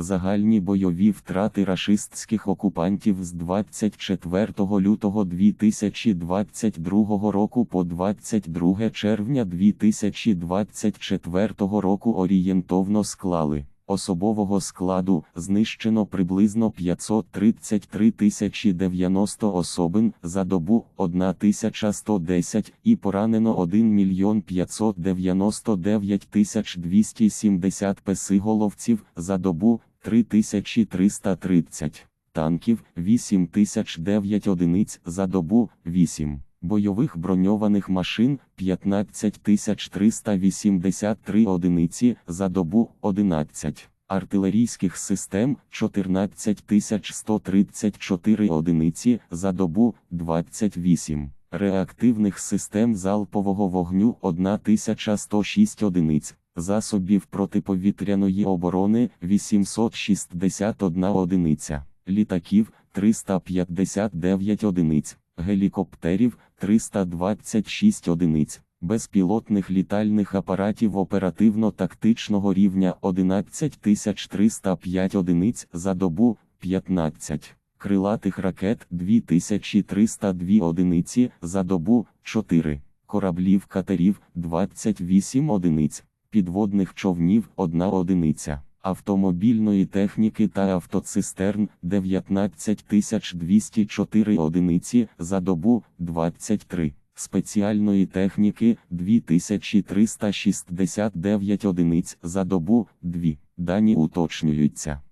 Загальні бойові втрати рашистських окупантів з 24 лютого 2022 року по 22 червня 2024 року орієнтовно склали. Особового складу знищено приблизно 533 тисячі 90 особин за добу 1110 і поранено 1 мільйон 599 тисяч 270 песиголовців за добу 3330 танків 8009 одиниць за добу 8. Бойових броньованих машин 15383 одиниці за добу 11, артилерійських систем 14134 одиниці за добу 28, реактивних систем залпового вогню 1106 одиниць, засобів протиповітряної оборони 861 одиниця, літаків 359 одиниць гелікоптерів 326 одиниць, безпілотних літальних апаратів оперативно-тактичного рівня 11305 одиниць за добу 15, крилатих ракет 2302 одиниці за добу 4, кораблів катерів 28 одиниць, підводних човнів 1 одиниця автомобільної техніки та автоцистерн 19204 одиниці за добу 23, спеціальної техніки 2369 одиниць за добу 2. Дані уточнюються.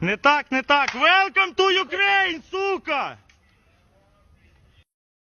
Не так, не так. Welcome to Ukraine, сука!